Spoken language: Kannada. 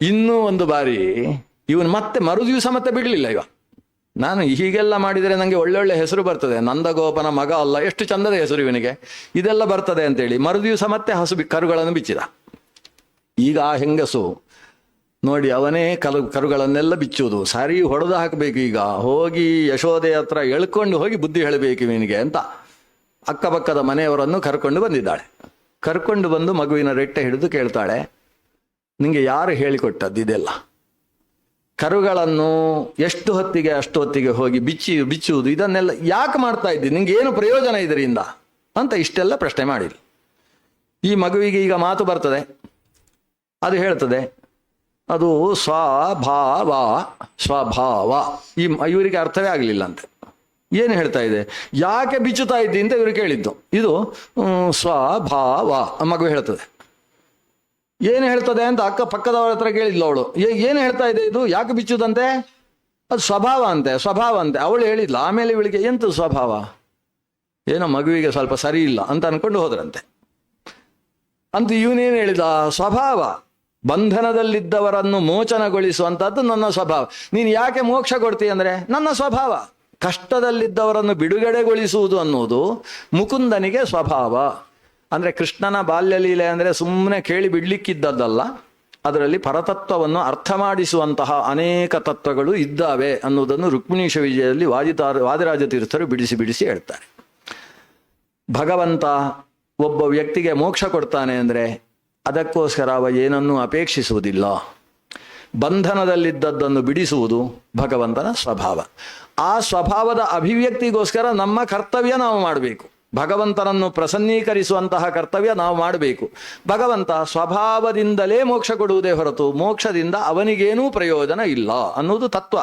ಇನ್ನೂ ಒಂದು ಬಾರಿ ಇವನು ಮತ್ತೆ ಮರುದಿವಸ ಮತ್ತೆ ಬಿಡಲಿಲ್ಲ ಇವ. ನಾನು ಹೀಗೆಲ್ಲ ಮಾಡಿದರೆ ನನಗೆ ಒಳ್ಳೊಳ್ಳೆ ಹೆಸರು ಬರ್ತದೆ. ನಂದಗೋಪನ ಮಗ ಅಲ್ಲ, ಎಷ್ಟು ಚಂದದ ಹೆಸರು ಇವನಿಗೆ. ಇದೆಲ್ಲ ಬರ್ತದೆ ಅಂತೇಳಿ ಮರು ದಿವಸ ಮತ್ತೆ ಹಸು ಕರುಗಳನ್ನು ಬಿಚ್ಚಿದ. ಈಗ ಆ ಹೆಂಗಸು ನೋಡಿ ಅವನೇ ಕಲು, ಕರುಗಳನ್ನೆಲ್ಲ ಬಿಚ್ಚುವುದು. ಸರಿ ಹೊಡೆದು ಹಾಕಬೇಕು ಈಗ. ಹೋಗಿ ಯಶೋದೆ ಹತ್ರ ಎಳ್ಕೊಂಡು ಹೋಗಿ ಬುದ್ಧಿ ಹೇಳಬೇಕು ಇವನಿಗೆ ಅಂತ ಅಕ್ಕಪಕ್ಕದ ಮನೆಯವರನ್ನು ಕರ್ಕೊಂಡು ಬಂದಿದ್ದಾಳೆ. ಕರ್ಕೊಂಡು ಬಂದು ಮಗುವಿನ ರೆಟ್ಟೆ ಹಿಡಿದು ಕೇಳ್ತಾಳೆ. ನಿಂಗೆ ಯಾರು ಹೇಳಿಕೊಟ್ಟದ್ದು ಇದೆಲ್ಲ? ಕರುಗಳನ್ನು ಎಷ್ಟು ಹೊತ್ತಿಗೆ ಅಷ್ಟು ಹೊತ್ತಿಗೆ ಹೋಗಿ ಬಿಚ್ಚಿ, ಬಿಚ್ಚುವುದು, ಇದನ್ನೆಲ್ಲ ಯಾಕೆ ಮಾಡ್ತಾ ಇದ್ದಿ? ನಿಂಗೆ ಏನು ಪ್ರಯೋಜನ ಇದರಿಂದ? ಅಂತ ಇಷ್ಟೆಲ್ಲ ಪ್ರಶ್ನೆ ಮಾಡಿರಿ ಈ ಮಗುವಿಗೆ ಈಗ ಮಾತು ಬರ್ತದೆ. ಅದು ಹೇಳ್ತದೆ, ಅದು ಸ್ವಭಾವ ಸ್ವಭಾವ. ಈ ಇವರಿಗೆ ಅರ್ಥವೇ ಆಗಲಿಲ್ಲ ಅಂತೆ ಏನು ಹೇಳ್ತಾ ಇದೆ? ಯಾಕೆ ಬಿಚ್ಚುತ್ತಾ ಇದ್ದಿ ಅಂತ ಇವರು ಕೇಳಿದ್ದು. ಇದು ಸ್ವಭಾವ. ಮಗು ಹೇಳ್ತದೆ. ಏನು ಹೇಳ್ತದೆ ಅಂತ ಅಕ್ಕ ಪಕ್ಕದವರ ಹತ್ರ ಕೇಳಿದ್ಲು ಅವಳು. ಏನು ಹೇಳ್ತಾ ಇದೆ ಇದು? ಯಾಕೆ ಬಿಚ್ಚುದಂತೆ? ಅದು ಸ್ವಭಾವ ಅಂತೆ ಸ್ವಭಾವ ಅಂತೆ. ಅವಳು ಹೇಳಿದ್ಲು, ಆಮೇಲೆ ಇವಳಿಗೆ ಎಂತ ಸ್ವಭಾವ? ಏನೋ ಮಗುವಿಗೆ ಸ್ವಲ್ಪ ಸರಿ ಇಲ್ಲ ಅಂತ ಅನ್ಕೊಂಡು ಹೋದ್ರಂತೆ. ಅಂತ ಇವನೇನು ಹೇಳಿದ ಸ್ವಭಾವ, ಬಂಧನದಲ್ಲಿದ್ದವರನ್ನು ಮೋಚನಗೊಳಿಸುವಂಥದ್ದು ನನ್ನ ಸ್ವಭಾವ. ನೀನು ಯಾಕೆ ಮೋಕ್ಷ ಕೊಡ್ತೀಯ ಅಂದ್ರೆ? ನನ್ನ ಸ್ವಭಾವ. ಕಷ್ಟದಲ್ಲಿದ್ದವರನ್ನು ಬಿಡುಗಡೆಗೊಳಿಸುವುದು ಅನ್ನುವುದು ಮುಕುಂದನಿಗೆ ಸ್ವಭಾವ. ಅಂದ್ರೆ ಕೃಷ್ಣನ ಬಾಲ್ಯಲೀಲೆ ಅಂದರೆ ಸುಮ್ಮನೆ ಕೇಳಿ ಬಿಡ್ಲಿಕ್ಕಿದ್ದದ್ದಲ್ಲ, ಅದರಲ್ಲಿ ಪರತತ್ವವನ್ನು ಅರ್ಥ ಮಾಡಿಸುವಂತಹ ಅನೇಕ ತತ್ವಗಳು ಇದ್ದಾವೆ ಅನ್ನುವುದನ್ನು ರುಕ್ಮಿಣೀಶ ವಿಜಯದಲ್ಲಿ ವಾದಿತಾರ, ವಾದಿರಾಜ ತೀರ್ಥರು ಬಿಡಿಸಿ ಬಿಡಿಸಿ ಹೇಳ್ತಾರೆ. ಭಗವಂತ ಒಬ್ಬ ವ್ಯಕ್ತಿಗೆ ಮೋಕ್ಷ ಕೊಡ್ತಾನೆ ಅಂದರೆ ಅದಕ್ಕೋಸ್ಕರ ಅವ ಏನನ್ನೂ ಅಪೇಕ್ಷಿಸುವುದಿಲ್ಲ. ಬಂಧನದಲ್ಲಿದ್ದದ್ದನ್ನು ಬಿಡಿಸುವುದು ಭಗವಂತನ ಸ್ವಭಾವ. ಆ ಸ್ವಭಾವದ ಅಭಿವ್ಯಕ್ತಿಗೋಸ್ಕರ ನಮ್ಮ ಕರ್ತವ್ಯ ನಾವು ಮಾಡಬೇಕು. ಭಗವಂತನನ್ನು ಪ್ರಸನ್ನೀಕರಿಸುವಂತಹ ಕರ್ತವ್ಯ ನಾವು ಮಾಡಬೇಕು. ಭಗವಂತ ಸ್ವಭಾವದಿಂದಲೇ ಮೋಕ್ಷ ಕೊಡುವುದೇ ಹೊರತು ಮೋಕ್ಷದಿಂದ ಅವನಿಗೇನೂ ಪ್ರಯೋಜನ ಇಲ್ಲ ಅನ್ನೋದು ತತ್ವ.